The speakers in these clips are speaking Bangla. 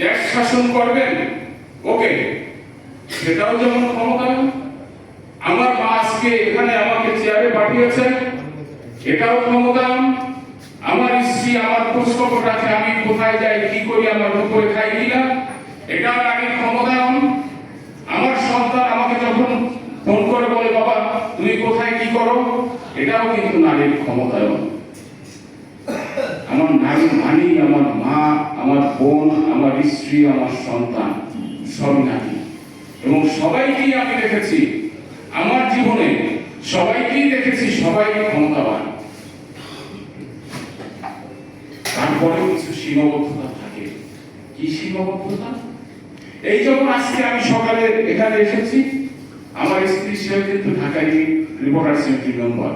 দেশ শাসন করবেন? ওকে। সেটাও যেমন ক্ষমতা আমার মা আজকে এখানে আমাকে চেয়ারে পাঠিয়েছে এটাও ক্ষমতা। আমার স্ত্রী আমার খোঁজখবর রাখে আমি কোথায় যাই, কি করি, আমার উপরে খাই কিনা এটাও আমি ক্ষমতায়ন আমার সন্তান আমাকে যখন ফোন করে বলে, বাবা, তুমি কোথায় কি করো? এটাও কিন্তু নারীর ক্ষমতায়ন। আমার নারী মানি আমার মা, আমার বোন, আমার স্ত্রী, আমার সন্তান, সব নারী। এবং সবাইকেই আমি দেখেছি আমার জীবনে, সবাইকেই দেখেছি সবাই ক্ষমতাবান। তারপরেও কিছু সীমাবদ্ধতা থাকে। কি সীমাবদ্ধতা? এই যখন আজকে আমি সকালে এখানে এসেছি, আমার স্ত্রী সে কিন্তু ঢাকায় reporter sentry member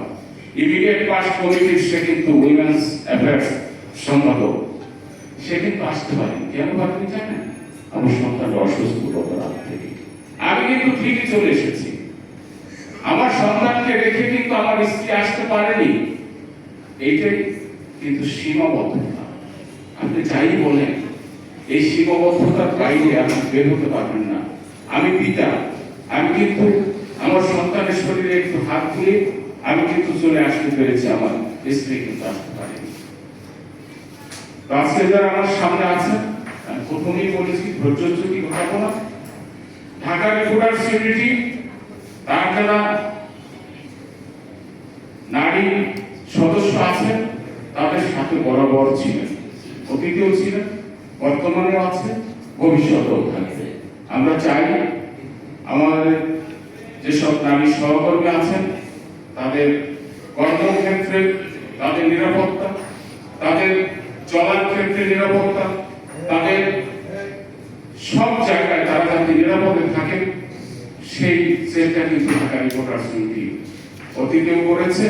immediate past কমিটির সে কিন্তু উইমেন্স অ্যাফেয়ার্স সম্পাদক সে আসতে পারেনি। কেন পারেনি জানেন? আমার সন্তানটা অসুস্থ গত রাত থেকে। আমি কিন্তু ঠিকই চলে এসেছি। আমার সন্তানকে রেখে কিন্তু আমার স্ত্রী আসতে পারেনি। এইটাই কিন্তু সীমাবদ্ধতা। আপনি যাই বলেন, এই সীমাবদ্ধতার বাইরে আপনি বের হতে পারবেন না। আমি পিতা, আমি কিন্তু আমার সন্তানের শরীরে একটু হাত তুলে আমি কিন্তু চলে আসতে পেরেছি, আমার স্ত্রী কিন্তু আসতে পারেনি। তো আমার সামনে আছেন। আমি প্রথমেই বলেছি, ধৈর্য চুরি ঘটাবো না ঢাকা রিপোর্টার সিউনিটি তার যারা নারী সদস্য আছেন, তাদের সাথে বরাবর ছিলেন। অতীতেও ছিলেন, বর্তমানেও আছে ভবিষ্যতেও থাকবে আমরা চাই আমাদের যেসব নারী সহকর্মী আছেন, তাদের কর্মক্ষেত্রে তাদের নিরাপত্তা, তাদের চলার ক্ষেত্রে নিরাপত্তা, তাদের সব জায়গায় তারা যাতে নিরাপদে থাকেন সেই চেষ্টা কিন্তু ঢাকা রিপোর্টার সমিতি অতীতেও করেছে,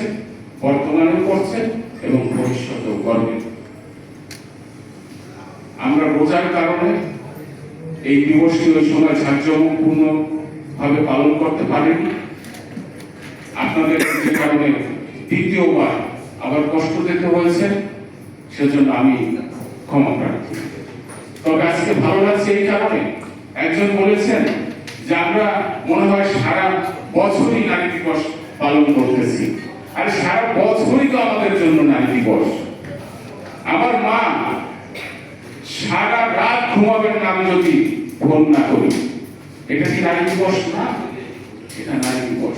বর্তমানেও করছে এবং ভবিষ্যতেও করবে। আমরা বোঝার কারণে এই দিবসটি ওই সময় জাঁকজমকপূর্ণ ভাবে পালন করতে পারিনি। আপনাদের কারণে দ্বিতীয়বার আবার কষ্ট দিতে হয়েছে। সেজন্য আমি ক্ষমা প্রার্থী। তবে আজকে ভালো লাগছে এই কারণে একজন বলেছেন যে আমরা মনে হয় সারা বছরই নারী দিবস পালন করতেছি। আর সারা বছরই তো আমাদের জন্য নারী দিবস। আমার মা সারা রাত ঘুমাবেন না আমি যদি ফোন না করি। এটা কি নারী দিবস না? এটা নারী দিবস।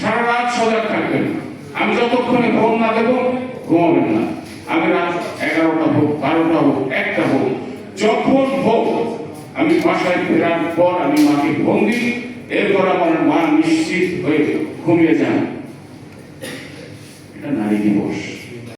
সারা রাত সজাগ থাকবেন। আমি যতক্ষণে ফোন না দেবো, ঘুমাবেন না। আমি রাত এগারোটা হোক, বারোটা হোক, একটা হোক, যখন হোক, আমি বাসায় ফেরার পর আমি মাকে ভঙ্গি এরপর আমার মা নিশ্চিত হয়ে ঘুমিয়ে যান